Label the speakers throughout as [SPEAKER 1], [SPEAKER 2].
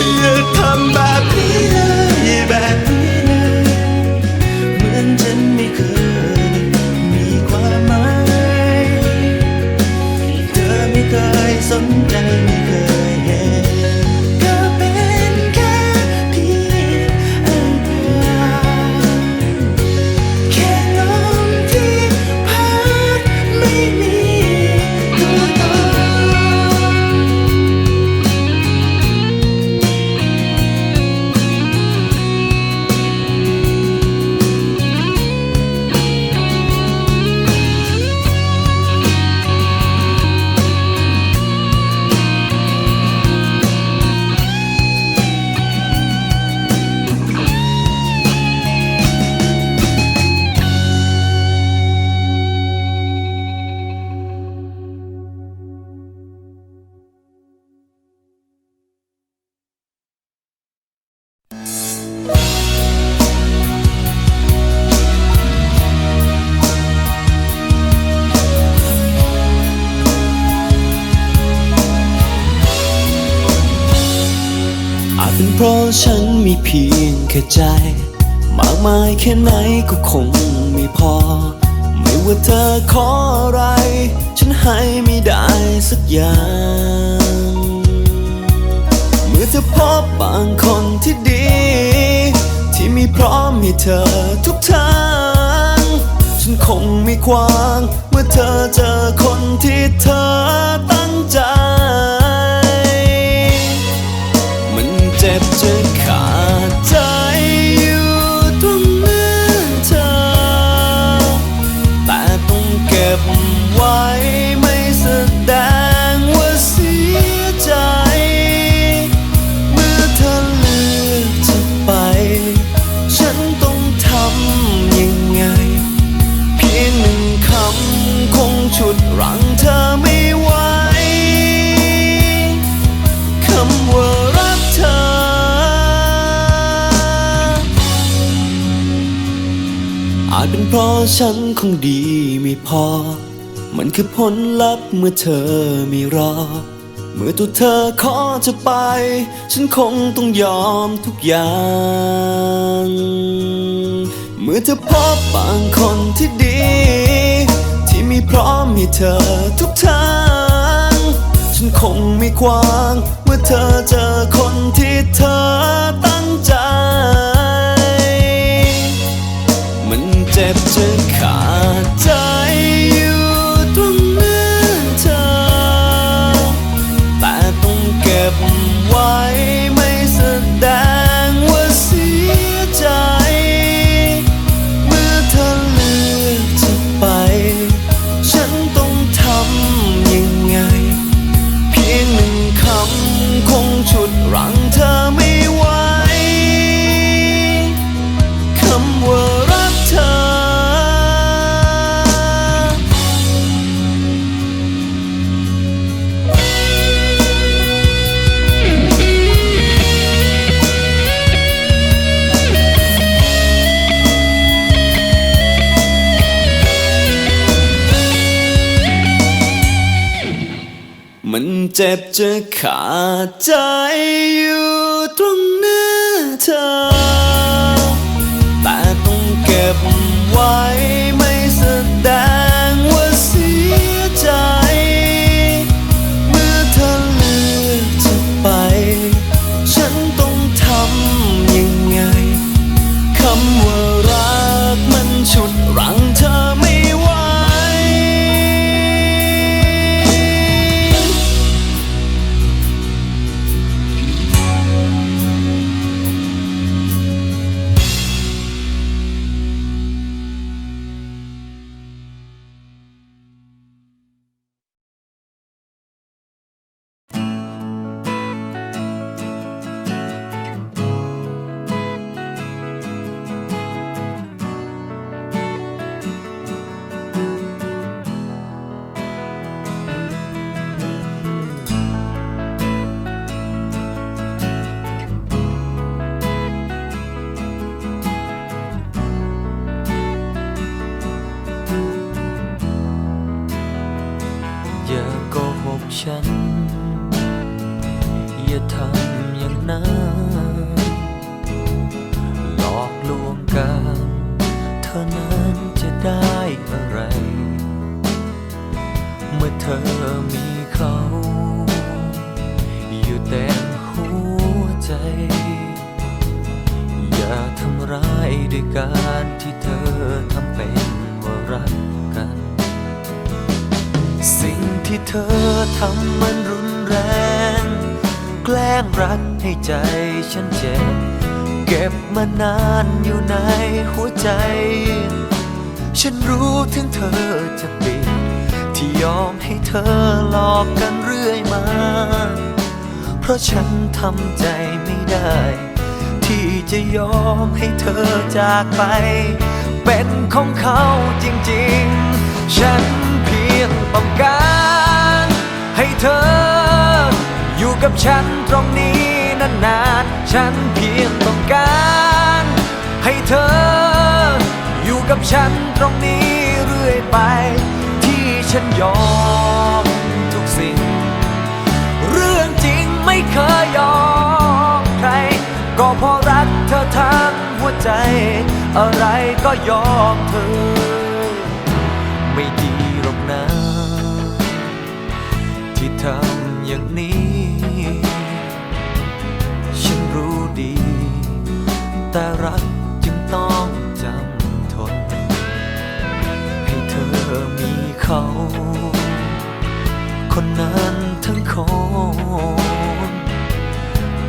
[SPEAKER 1] you come back เพียงแค่ใจ มากมายแค่ไหนก็คงไม่พอ ไม่ว่าเธอขออะไร ฉันให้ไม่ได้สักอย่าง เมื่อเธอพบบางคนที่ดี ที่มีพร้อมให้เธอทุกทาง ฉันคงไม่ควาง เมื่อเธอเจอคน คงดีไม่พอ มันคือผลลัพธ์เมื่อเธอไม่รอ เมื่อตัวเธอขอจะไป ฉันคงต้องยอมทุกอย่าง เมื่อเธอพบบางคนที่ดี ที่มีพร้อมให้เธอทุกทาง ฉันคงไม่ควาง เมื่อเธอเจอคนที่เธอตั้งใจ accept a จ็บจะขาดใจอยู่ ท่านั้
[SPEAKER 2] นจะได้อะไร เมื่อเธอมีเขา อยู่เต็มหัวใจ อย่าทำร้ายด้วยการที่เธอทำเป็นว่ารักกัน สิ่งที่เธอทำมันรุนแรง แกล้งรักให้ใจฉันเจ็บ เก็บมานานอยู่ในหัวใจ ฉันรู้ถึงเธอจะปิดที่ยอมให้เธอหลอกกันเรื่อยมา เพราะฉันทำใจไม่ได้ ที่จะยอมให้เธอจากไป เป็นของเขาจริงๆ ฉันเพียงต้องการให้เธอ อยู่กับฉันตรงนี้นานๆ ฉันเพียง เธอ อยู่กับฉันตรงนี้เรื่อยไป ที่ฉันยอมทุกสิ่ง เรื่องจริงไม่เคยยอมใคร ก็เพราะรักเธอทั้งหัวใจ อะไรก็ยอมเธอ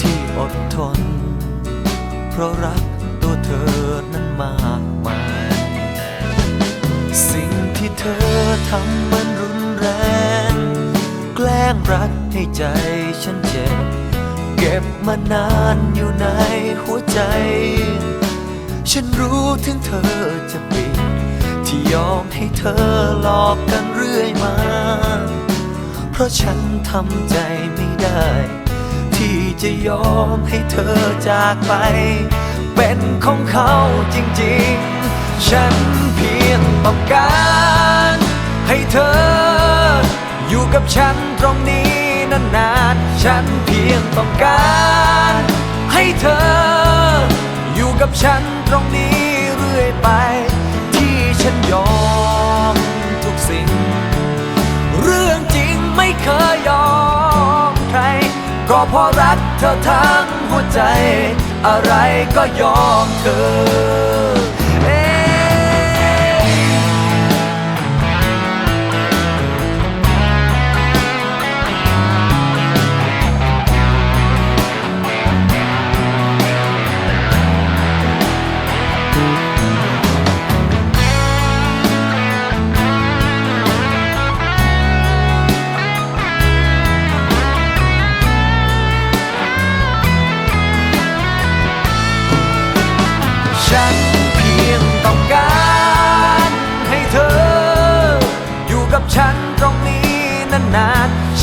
[SPEAKER 2] ที่อดทน เพราะรักตัวเธอนั้นมากมาย สิ่งที่เธอทำมันรุนแรง แกล้งรักให้ใจฉันเจ็บ เก็บมานานอยู่ในหัวใจ ฉันรู้ถึงเธอจะปิดที่ยอมให้เธอหลอกกันเรื่อยมา เพราะฉันทำใจไม่ได้ ที่จะยอมให้เธอจากไป เป็นของเขาจริงๆ ฉันเพียงต้องการให้เธอ อยู่กับฉันตรงนี้นานๆ ฉันเพียงต้องการให้เธอ อยู่กับฉันตรงนี้เรื่อยไป ที่ฉันยอม เพราะรักเธอทั้งหัวใจ อะไรก็ยอมเธอ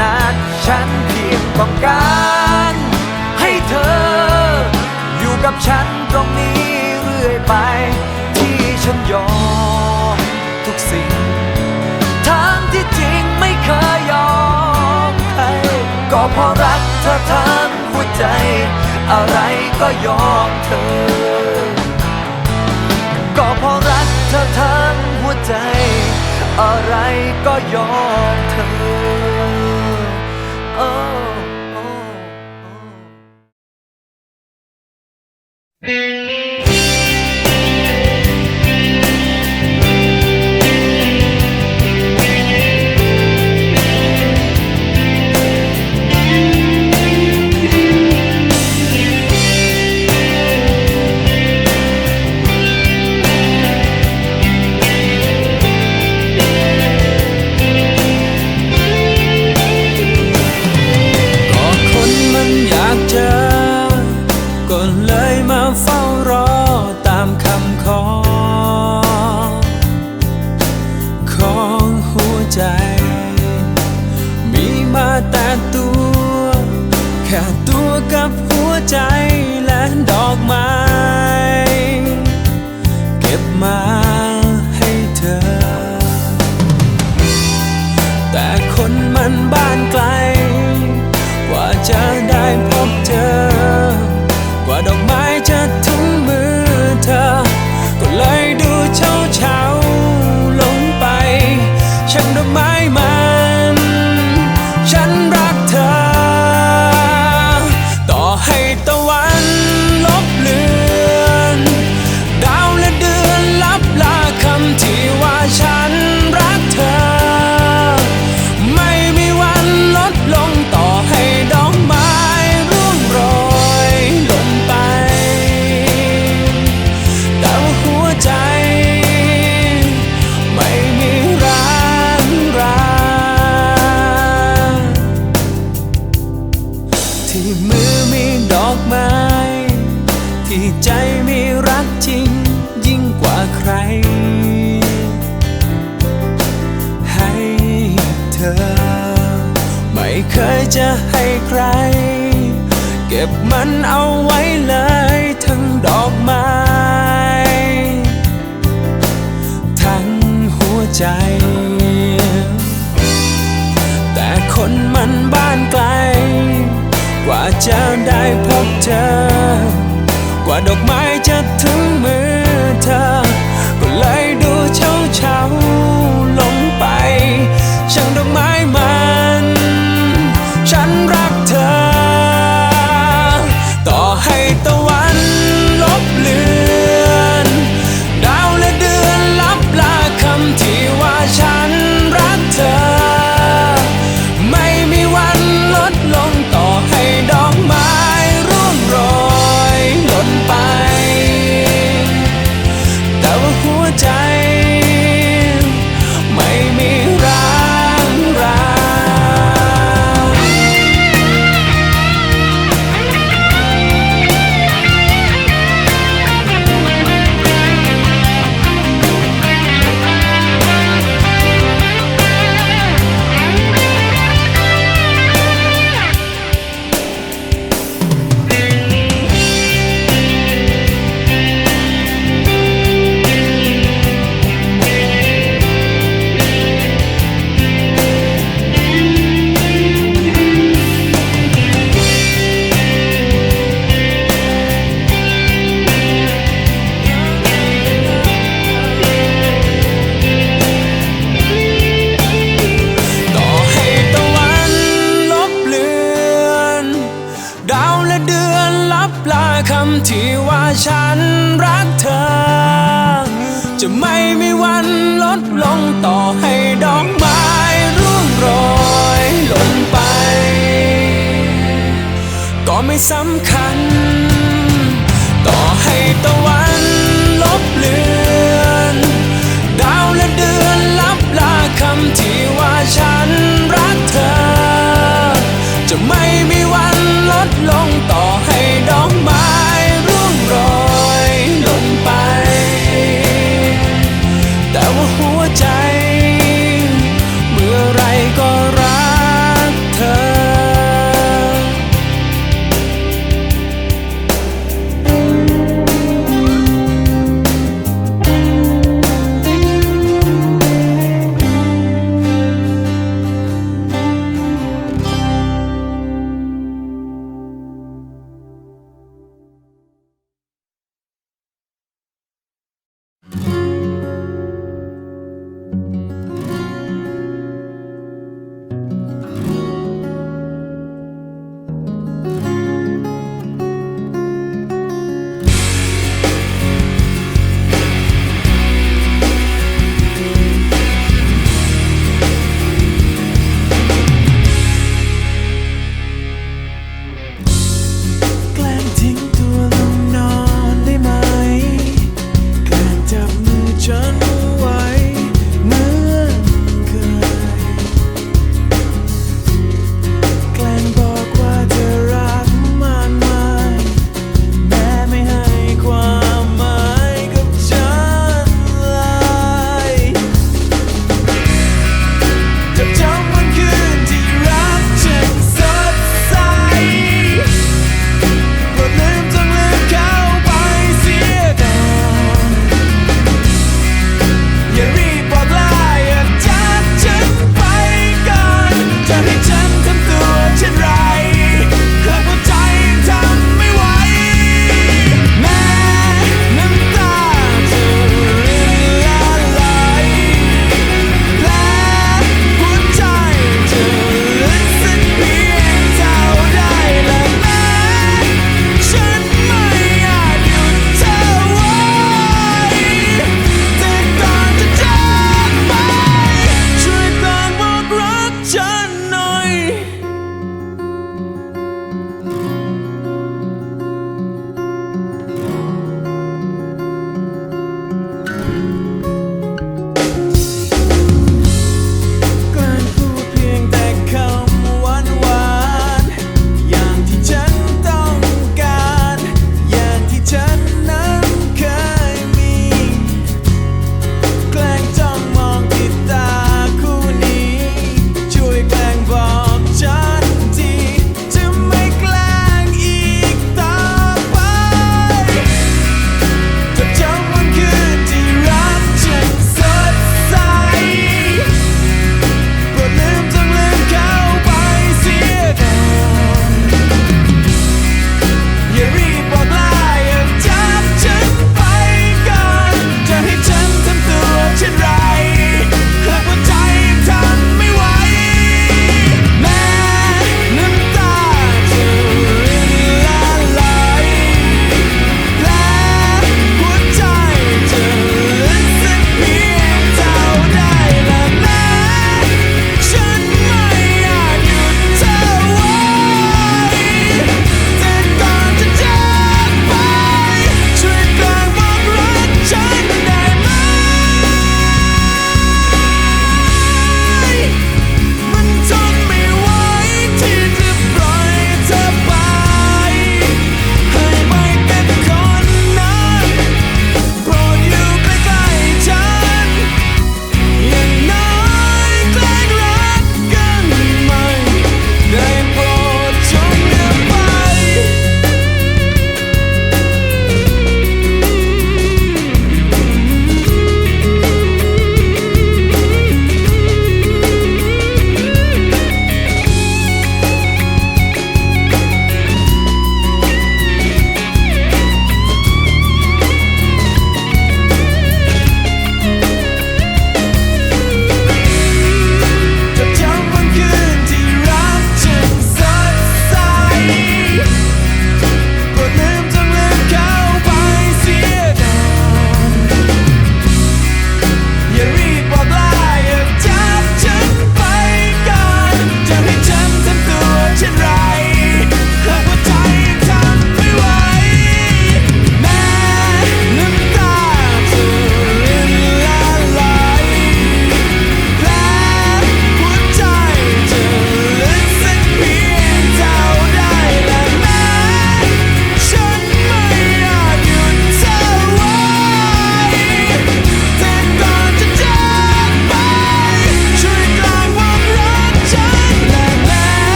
[SPEAKER 2] นานฉันเพียงต้องการให้เธอ อยู่กับฉันตรงนี้เรื่อยไป ที่ฉันยอมทุกสิ่งทางที่จริงไม่เคยยอมใครก็เพราะรักเธอทั้งหัวใจ อะไรก็ยอมเธอ ก็เพราะรักเธอทั้งหัวใจ อะไรก็ยอม
[SPEAKER 1] my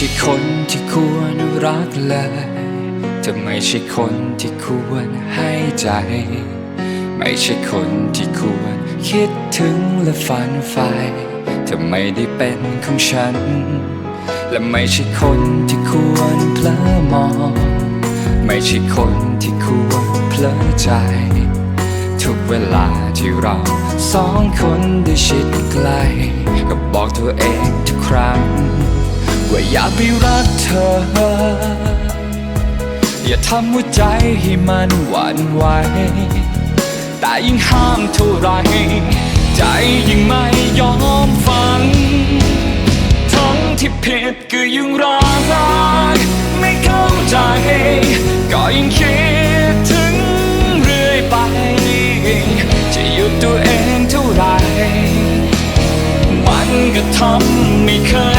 [SPEAKER 1] ช่คนที่ควรรักเลยจะไม่ใช่
[SPEAKER 3] คนที่ควรให้ใจ ไม่ใช่คนที่ควรคิดถึงและฝันใฝ่จะไม่ได้เป็นของฉัน และไม่ใช่คนที่ควรเพลอมอง ไม่ใช่คนที่ควรเพลอใจ ทุกเวลาที่เราสองคนได้ชิดใกล้ก็บอกตัวเองทุกครั้ง ว่าอยากไปรักเธอ อย่าทำหัวใจให้มันหวั่นไหวแต่ยิ่งห้ามเท่าไร ใจยิ่งไม่ยอมฟัง ทั้งที่ผิดก็ยังรักไม่เข้าใจ ก็ยังคิดถึงเรื่อยไป จะหยุดตัวเองเท่าไหรมันก็ทำไม่เคย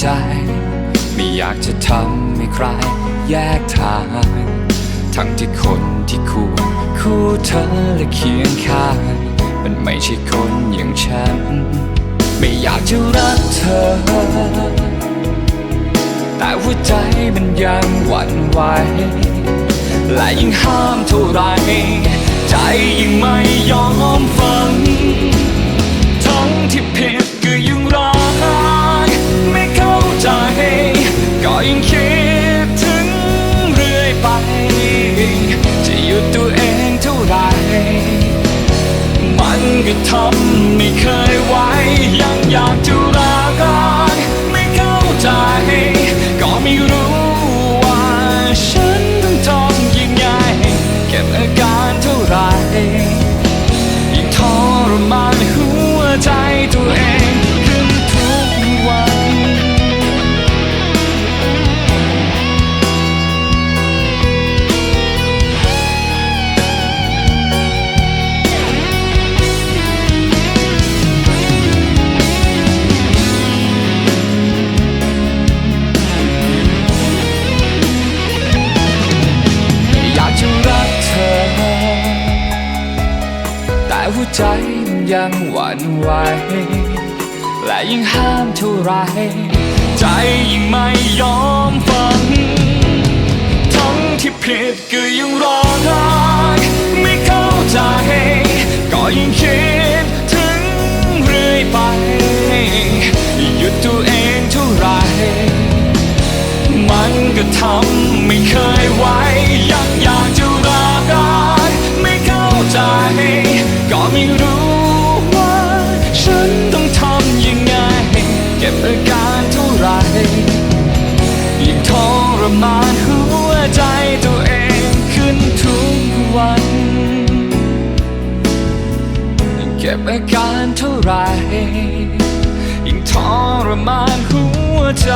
[SPEAKER 3] ใจ ไม่อยากจะทำให้ใครแยกทาง ทั้งที่คนที่ควรคู่เธอและเคียงข้าง มันไม่ใช่คนอย่างฉัน ไม่อยากจะรักเธอ แต่หัวใจมันยังหวั่นไหวและยิ่งห้ามเท่าไร ใจยิ่งไม่ยอมฟัง ทั้งที่ผิดก็ยัง ยังคิดถึงเรื่อยไป จะหยุดตัวเองเท่าไหรมันก็ทำไม่เคยไหวยังอยากจะรักไม่เข้าใจ ก็ไม่รู้ว่าฉันต้องทำยังไงเก็บอาการ ทรมานหัวใจ